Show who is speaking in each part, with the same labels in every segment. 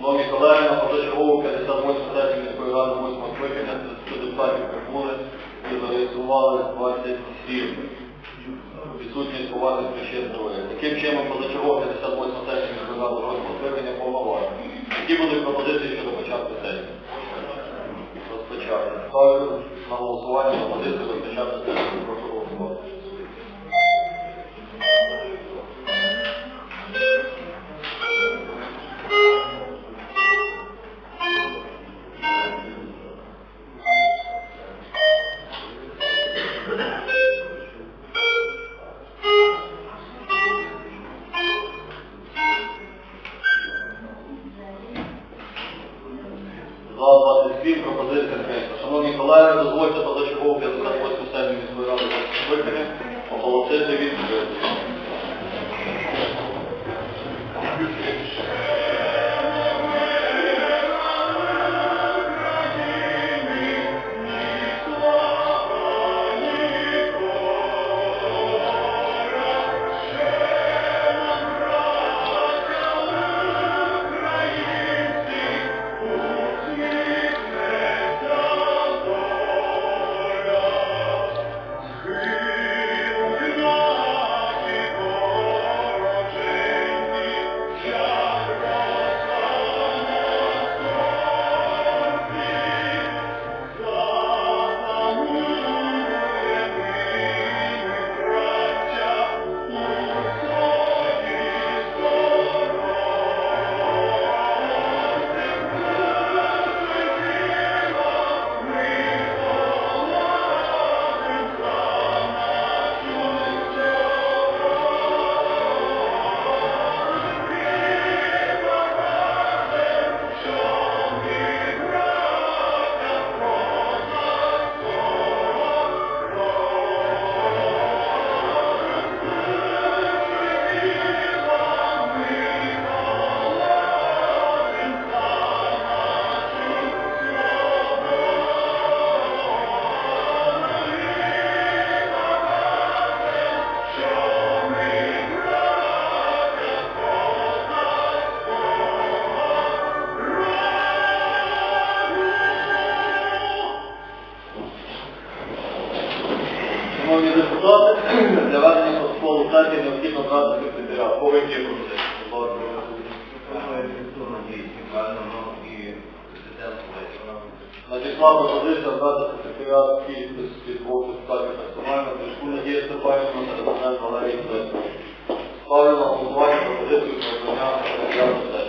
Speaker 1: Шановні колеги, на позачергову 58 сесію міської ради 8 скликання 30 депутатів прибули і зареєстрували 27. Відсутність поважних причин здоров'я. Таким чином, позачергова 58 сесію міської ради 8 скликання повноважена. Які будуть пропозиції щодо початку сесії? Розпочати. Ставлю на голосування пропозицію розпочати сесію. Прошу Надійшла пропозиція брати секретаря підпис від двох депутатів персонально, Тришку Надія Степанівна та Резидент Валерій Федорович. Ставлю на голосування пропозицію про обрання секретаря сесії.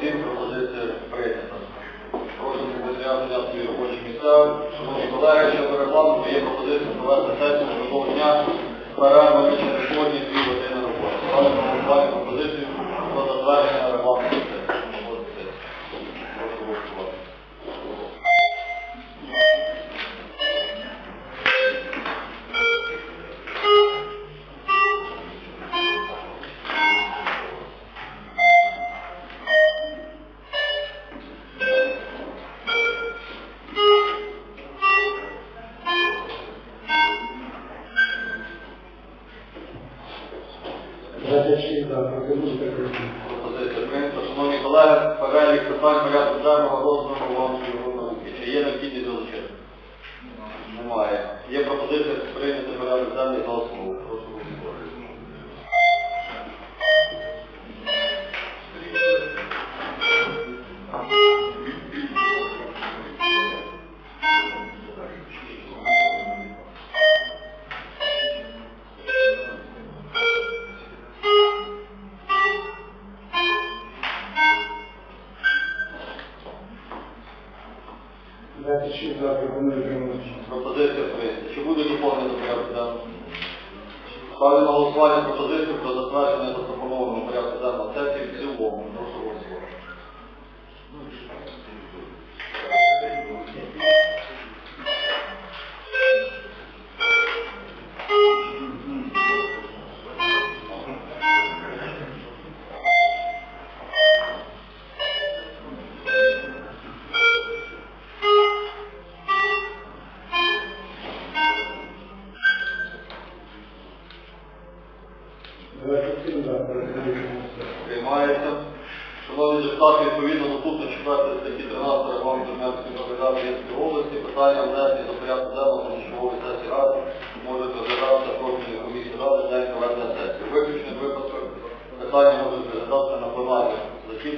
Speaker 1: 27 пропозиція прийнята. Прошу секретаря взяти свої робочі місця. Шановні колеги, щодо регламенту є пропозиція провести сесію минулого дня з перервами через кожні дві години роботи. Ставлю на голосування пропозицію про затвердження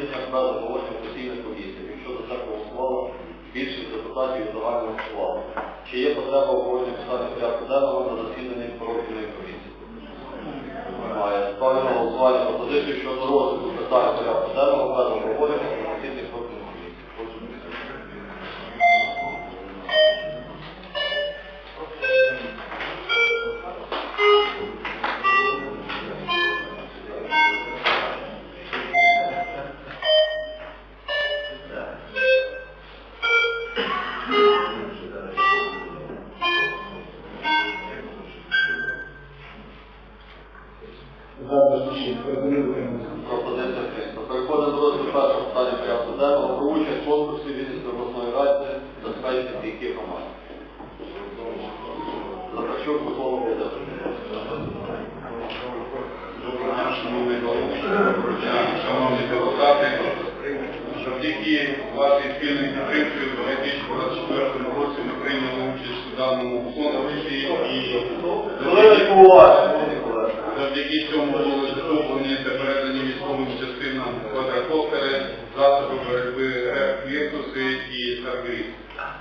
Speaker 1: засіданнях без оголошення постійних комісій, якщо за це голосувало більшість депутатів і загального складу. Чи є потреба обговорення питання порядку денного на засіданні профільної комісії? Немає. Ставлю на голосування пропозицію щодо розвитку питання порядку денного без обговорення конкурсі
Speaker 2: і завдяки цьому були закуплені та передані військовим частинам квадрокоптери, засоби боротьби «Віртуси» і «Саргріз».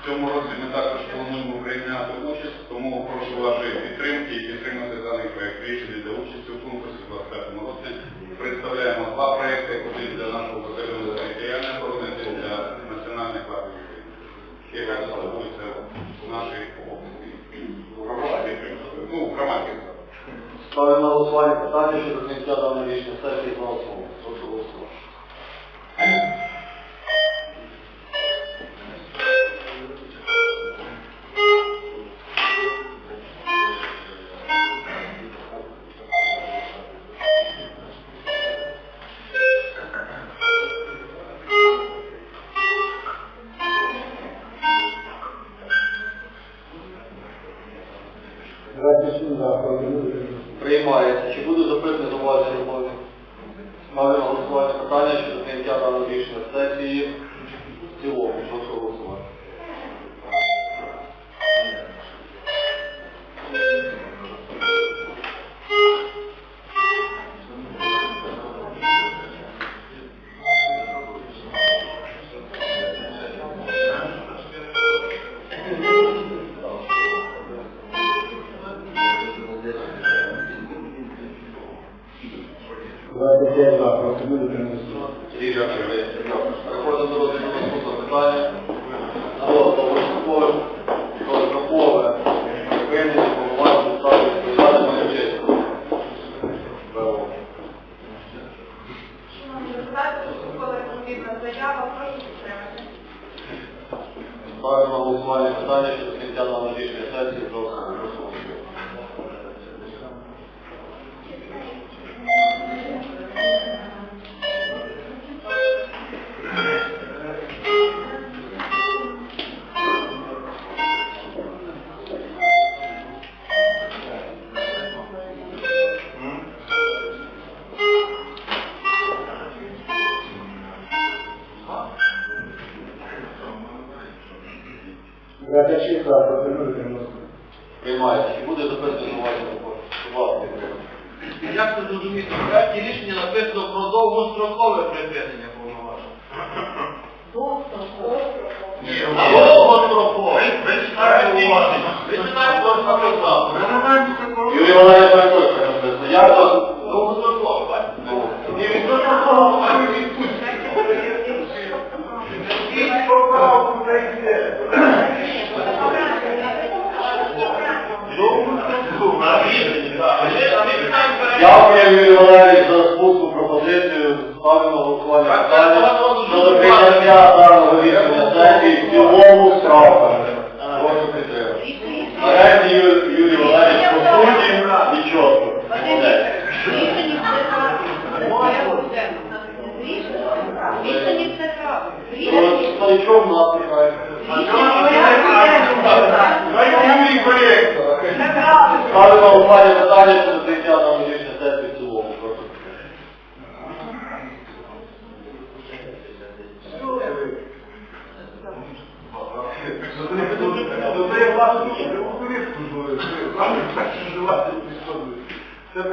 Speaker 2: В цьому році ми також плануємо прийняти участь, тому прошу вашої підтримки і підтримати даний проект рішення для участі у конкурсі у 2025 році. Представляємо два проекти, один для нашого батальйону територіальної оборони, один для національних України, яка стосується нашої області. Ну, громадських.
Speaker 1: Ставимо голосування питання щодо зняття даної рішення сесії за основу. Приймається. Чи буде запитання зауваження доповнення? Будь ласка, Ігор.
Speaker 3: Як це зрозуміти? В проекті рішення написано про довгострокове припинення
Speaker 1: Ставлю на голосування питання
Speaker 4: не так називати підходили. Це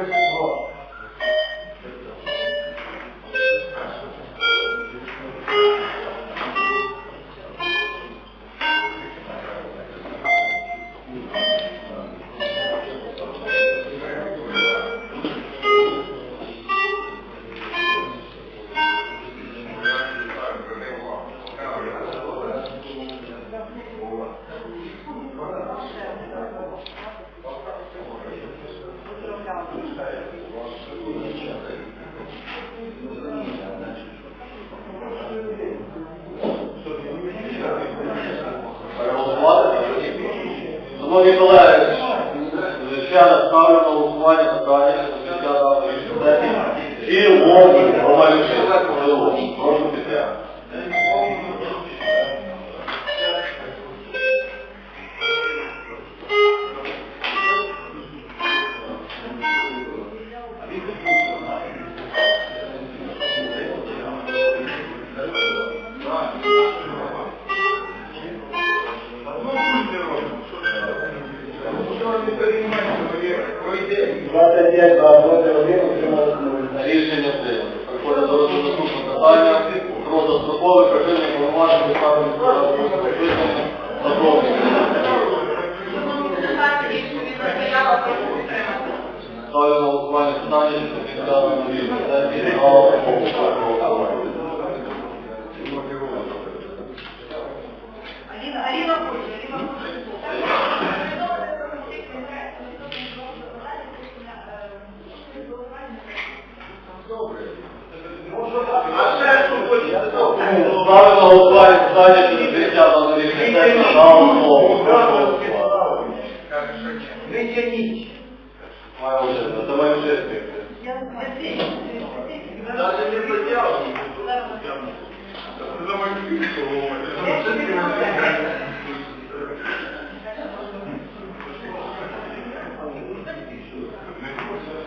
Speaker 1: раз ставлю на голосування питання що сесії. В цілому, в цілому. Прошу підтримати. Ставлю на голосування питання, що на рівні сесії за основу. Прошу голосувати.
Speaker 4: Не тяніть.
Speaker 1: Має Володимирівна, це моє честі.
Speaker 4: Навіть не потягніть.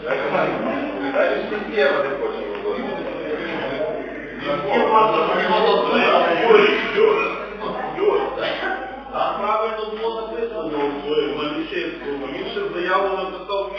Speaker 5: Там правильно було написано в Малішевському. Він ще заяву написав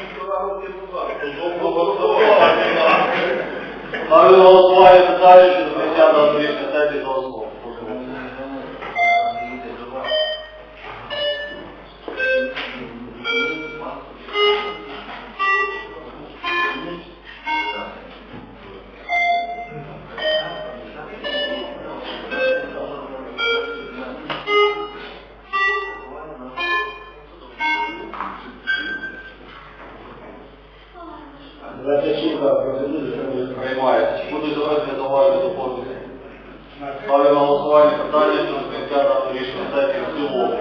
Speaker 1: Приймається. Чи будуть доведені зауваження доповнення? Ставлю на голосування питання, що прийняття на рішення сесії в цілому.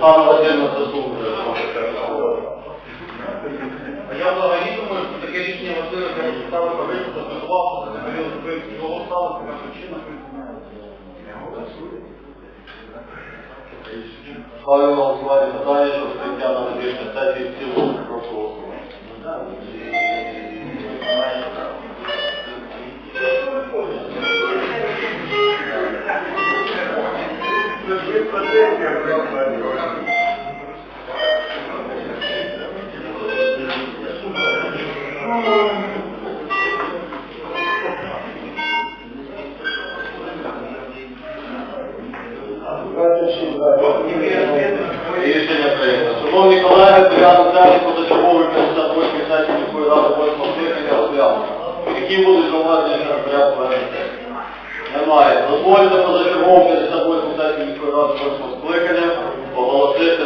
Speaker 1: Пан Володимир заслужує.
Speaker 3: А я взагалі думаю, что таке рішення важливе, я вже ставив правильно, зазвітувався, за період вбивців цього сталося, на причинах
Speaker 1: Ставлю на голосування питання, що стаття на збірній статті в цілому прошу голосувати. Рішення прийнято. Шановні колеги, порядок денний позачергової 58 сесії міської ради 8 скликання розглянуто. Які будуть зауваження на порядку? Немає. Дозвольте позачергову 58 сесію міської ради 8 скликання оголосити